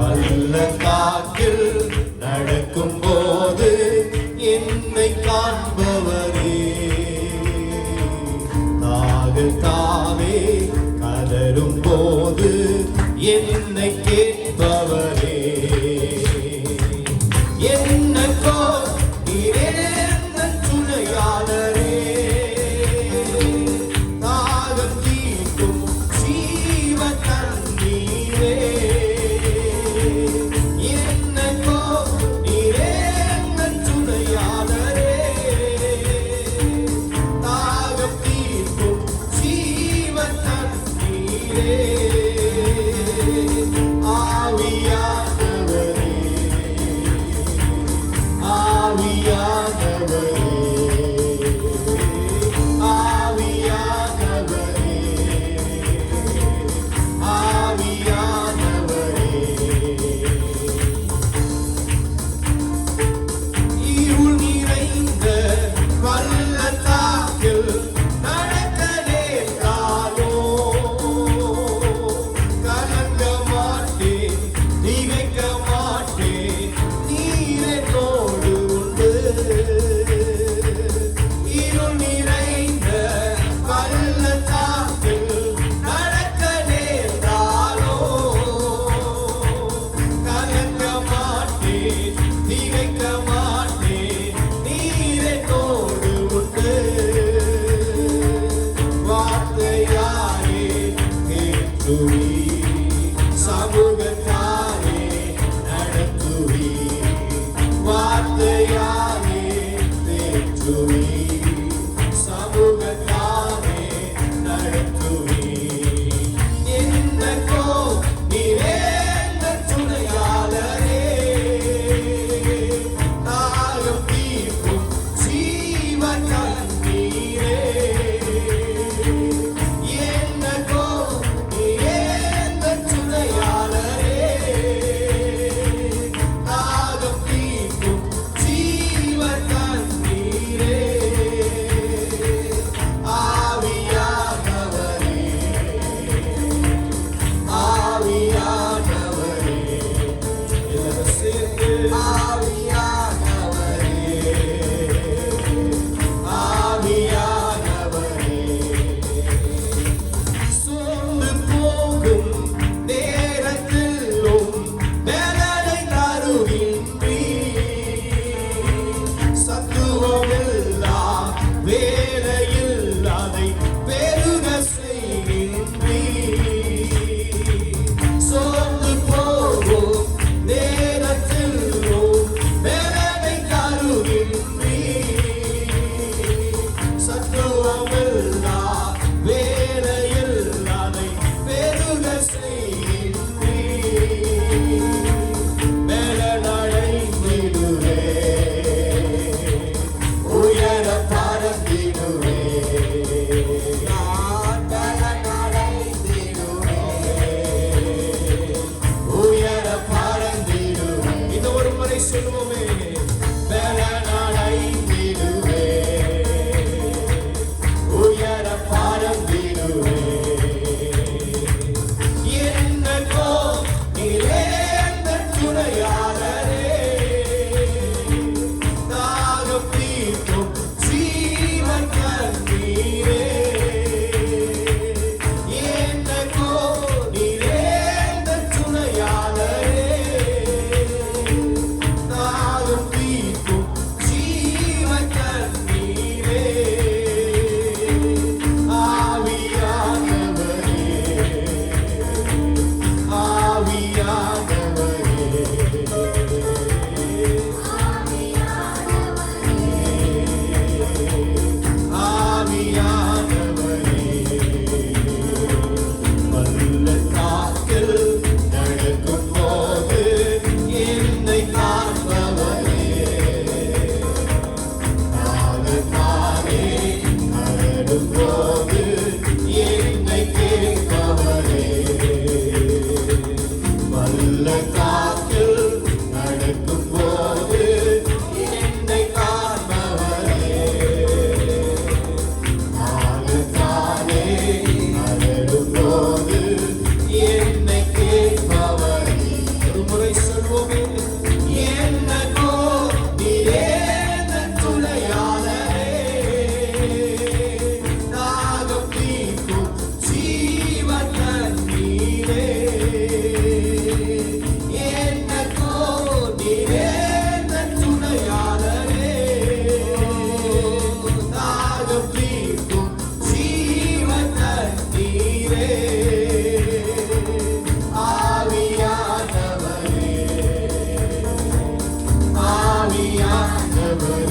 பள்ளத்தாக்கில் நடக்கும் போது என்னை காண்பவரே. தாகத்தாவே கதரும் போது என்னை கேட்டு to the glory. Spirit.